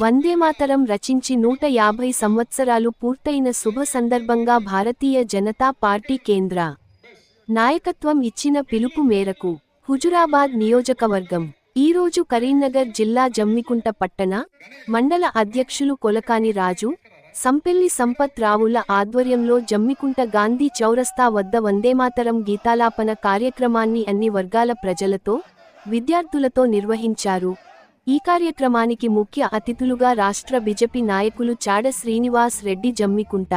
వందేమాతరం రచించి నూట యాభై సంవత్సరాలు పూర్తయిన శుభ సందర్భంగా భారతీయ జనతా పార్టీ కేంద్ర నాయకత్వం ఇచ్చిన పిలుపు మేరకు హుజురాబాద్ నియోజకవర్గం ఈరోజు కరీంనగర్ జిల్లా జమ్మికుంట పట్టణ మండల అధ్యక్షులు కొలకాని రాజు సంపెల్లి సంపత్ రావుల ఆధ్వర్యంలో జమ్మికుంట గాంధీ చౌరస్తా వద్ద వందేమాతరం గీతాలాపన కార్యక్రమాన్ని అన్ని వర్గాల ప్రజలతో విద్యార్థులతో నిర్వహించారు. ఈ కార్యక్రమానికి ముఖ్య అతిథులుగా రాష్ట్ర బిజెపి నాయకులు చాడ శ్రీనివాస్ రెడ్డి జమ్మికుంట.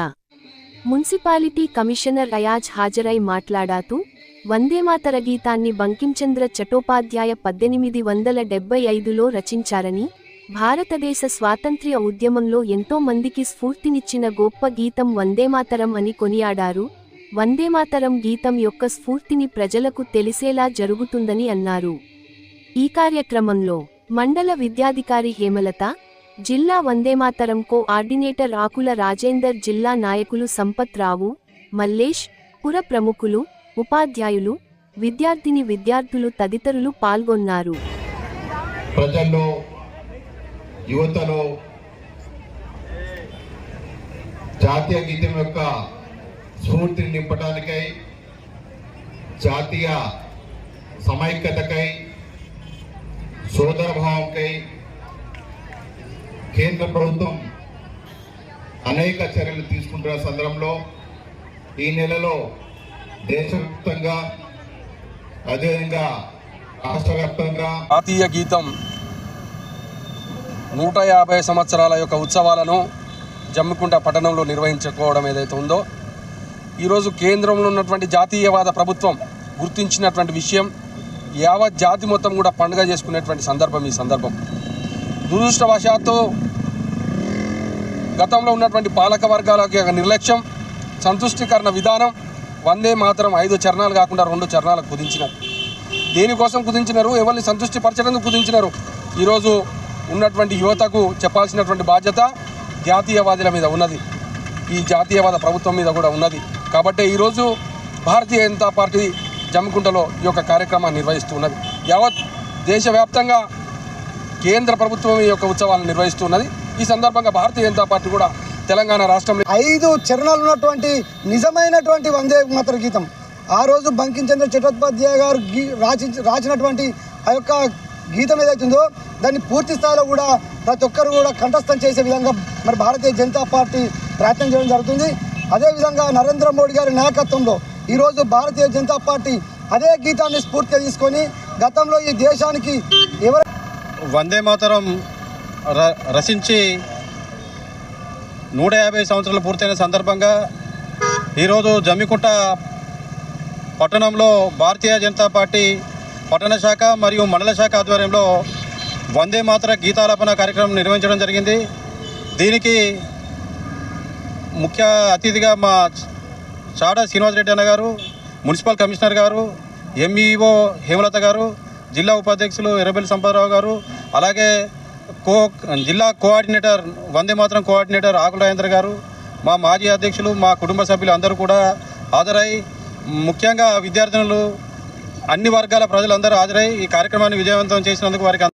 మున్సిపాలిటీ కమిషనర్ అయాజ్ హాజరై మాట్లాడాతూ వందేమాతర గీతాన్ని బంకించంద్ర చటోపాధ్యాయ పద్దెనిమిది వందల డెబ్బై ఐదులో రచించారని భారతదేశ స్వాతంత్ర్య ఉద్యమంలో ఎంతో మందికి స్ఫూర్తినిచ్చిన గొప్ప గీతం వందేమాతరం అని కొనియాడారు. వందేమాతరం గీతం యొక్క స్ఫూర్తిని ప్రజలకు తెలిసేలా జరుగుతుందని అన్నారు. ఈ కార్యక్రమంలో మండల విద్యాధికారి హేమలత జిల్లా వందేమాతరం కో ఆర్డినేటర్ ఆకుల రాజేందర్ జిల్లా నాయకులు సంపత్ రావు మల్లేష్ పుర ప్రముఖులు ఉపాధ్యాయులు విద్యార్థిని విద్యార్థులు తదితరులు పాల్గొన్నారు. ప్రజల్లో యువతలో జాతీయ గీతం యొక్క స్ఫూర్తిని నింపడానికై జాతీయ సమైక్యతకై సోదరభావంకై కేంద్ర ప్రభుత్వం అనేక చర్యలు తీసుకుంటున్న సందర్భంలో ఈ నెలలో దేశవ్యాప్తంగా అదేవిధంగా రాష్ట్ర వ్యాప్తంగా జాతీయ గీతం నూట యాభై సంవత్సరాల యొక్క ఉత్సవాలను జమ్మికుంట పట్టణంలో నిర్వహించుకోవడం ఏదైతే ఉందో ఈరోజు కేంద్రంలో ఉన్నటువంటి జాతీయవాద ప్రభుత్వం గుర్తించినటువంటి విషయం యావత్ జాతి మొత్తం కూడా పండుగ చేసుకునేటువంటి సందర్భం ఈ సందర్భం. దురదృష్టవశాత్తు గతంలో ఉన్నటువంటి పాలక వర్గాల యొక్క నిర్లక్ష్యం సంతుష్టికరణ విధానం వందే మాత్రం ఐదు చరణాలు కాకుండా రెండు చరణాలకు కుదించినారు. దేనికోసం కుదించినారు? ఎవరిని సంతృష్టి పరచడానికి కుదించినారు? ఈరోజు ఉన్నటువంటి యువతకు చెప్పాల్సినటువంటి బాధ్యత జాతీయవాదుల మీద ఉన్నది. ఈ జాతీయవాద ప్రభుత్వం మీద కూడా ఉన్నది. కాబట్టి ఈరోజు భారతీయ జనతా పార్టీ జమకుంటలో ఈ యొక్క కార్యక్రమాన్ని నిర్వహిస్తున్నది. యావత్ దేశవ్యాప్తంగా కేంద్ర ప్రభుత్వం ఈ యొక్క ఉత్సవాలను నిర్వహిస్తున్నది. ఈ సందర్భంగా భారతీయ జనతా పార్టీ కూడా తెలంగాణ రాష్ట్రంలో ఐదు చరణాలు ఉన్నటువంటి నిజమైనటువంటి వందే మాతృ గీతం. ఆ రోజు బంకించంద్ర చటోపాధ్యాయ గారు గీ రాచి రాసినటువంటి ఆ యొక్క గీతం ఏదైతుందో దాన్ని పూర్తి స్థాయిలో కూడా ప్రతి ఒక్కరు కూడా కంఠస్థం చేసే విధంగా మరి భారతీయ జనతా పార్టీ ప్రయత్నం చేయడం జరుగుతుంది. అదేవిధంగా నరేంద్ర మోడీ గారి నాయకత్వంలో ఈరోజు భారతీయ జనతా పార్టీ అదే గీతాన్ని స్ఫూర్తిగా తీసుకొని గతంలో ఈ దేశానికి ఎవరు వందే మాతరం ర- రచించి నూట యాభై సంవత్సరాలు పూర్తయిన సందర్భంగా ఈరోజు జమ్మికుంట పట్టణంలో భారతీయ జనతా పార్టీ పట్టణ శాఖ మరియు మండల శాఖ ఆధ్వర్యంలో వందే మాతర గీతాలాపన కార్యక్రమం నిర్వహించడం జరిగింది. దీనికి ముఖ్య అతిథిగా మా చాడ శ్రీనివాసరెడ్డి అన్న garu municipal commissioner garu MEO Hemalatha garu జిల్లా ఉపాధ్యక్షులు ఎర్రబెల్లి సంపదరావు గారు అలాగే కో జిల్లా కోఆర్డినేటర్ వందే మాత్రం కోఆర్డినేటర్ ఆకుల రాజేంద్ర గారు మా మాజీ అధ్యక్షులు మా కుటుంబ సభ్యులు అందరూ కూడా హాజరై ముఖ్యంగా విద్యార్థినులు అన్ని వర్గాల ప్రజలందరూ హాజరై ఈ కార్యక్రమాన్ని విజయవంతం చేసినందుకు వారికి